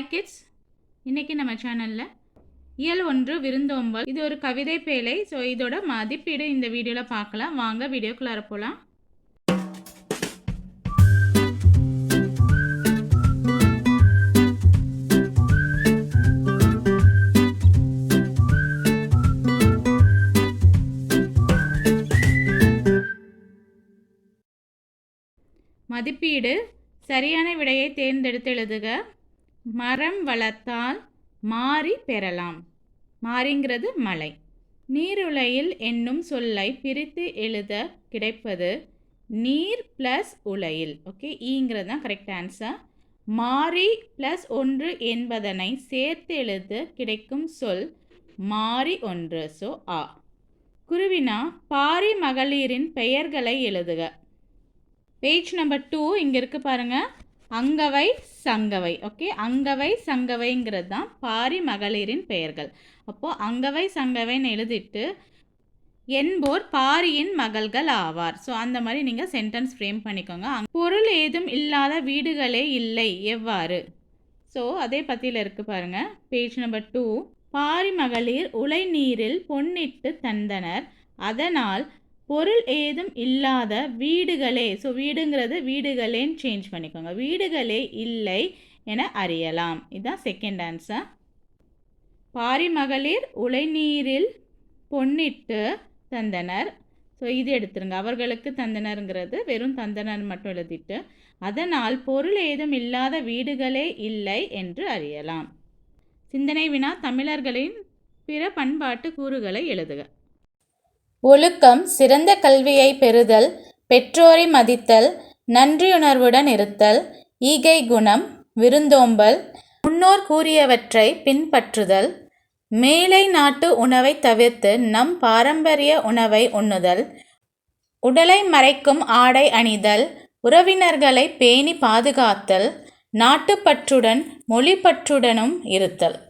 Hi kids இன்னைக்கு நம்ம சேனலில் இயல் ஒன்று விருந்தோம்பல் இது ஒரு கவிதை பேலை ஸோ இதோட மதிப்பீடு இந்த வீடியோவில் பார்க்கலாம். வாங்க வீடியோக்குள்ளார போகலாம் மதிப்பீடு சரியான விடையை தேர்ந்தெடுத்து எழுதுக. மரம் வளர்த்தால் மாறி பெறலாம். மாறிங்கிறது மலை. நீருலையில் என்னும் சொல்லை பிரித்து எழுத கிடைப்பது நீர் ப்ளஸ் உலையில். ஓகே ஈங்கிறது தான் கரெக்ட் ஆன்சர் மாறி ப்ளஸ் ஒன்று என்பதனை சேர்த்து எழுத கிடைக்கும் சொல் மாறி ஒன்று. ஸோ ஆ. குருவினா பாரி மகளிரின் பெயர்களை எழுதுக. பேஜ் நம்பர் டூ இங்கே இருக்குது பாருங்கள் அங்கவை சங்கவை. ஓகே அங்கவை சங்கவைங்கிறது தான் பாரி மகளிரின் பெயர்கள். அப்போது அங்கவை சங்கவைன்னு எழுதிட்டு என்போர் பாரியின் மகள்கள் ஆவார். ஸோ அந்த மாதிரி நீங்கள் சென்டென்ஸ் ஃப்ரேம் பண்ணிக்கோங்க. பொருள் ஏதும் இல்லாத வீடுகளே இல்லை எவ்வாறு? ஸோ அதே பற்றியில் இருக்குது பாருங்கள் பேஜ் நம்பர் டூ பாரி மகளிர் உலை நீரில் பொன்னிட்டு தந்தனர். அதனால் பொருள் ஏதும் இல்லாத வீடுகளே. ஸோ வீடுங்கிறது வீடுகளேன்னு சேஞ்ச் பண்ணிக்கோங்க. வீடுகளே இல்லை என அறியலாம். இதுதான் செகண்ட் ஆன்சர் பாரிமகளிர் உளைநீரில் உலைநீரில் பொன்னிட்டு தந்தனர். ஸோ இது எடுத்துருங்க. அவர்களுக்கு தந்தனருங்கிறது வெறும் தந்தனர் மட்டும் எழுதிட்டு அதனால் பொருள் ஏதும் இல்லாத வீடுகளே இல்லை என்று அறியலாம். சிந்தனை வினா தமிழர்களின் பிற பண்பாட்டு கூறுகளை எழுதுக. ஒழுக்கம் சிறந்த கல்வியை பெறுதல் பெற்றோரை மதித்தல் நன்றியுணர்வுடன் இருத்தல் ஈகை குணம் விருந்தோம்பல் முன்னோர் கூறியவற்றை பின்பற்றுதல் மேலை நாட்டு உணவை தவிர்த்து நம் பாரம்பரிய உணவை உண்ணுதல் உடலை மறைக்கும் ஆடை அணிதல் உறவினர்களை பேணி பாதுகாத்தல் நாட்டுப்பற்றுடன் மொழிப்பற்றுடனும் இருத்தல்.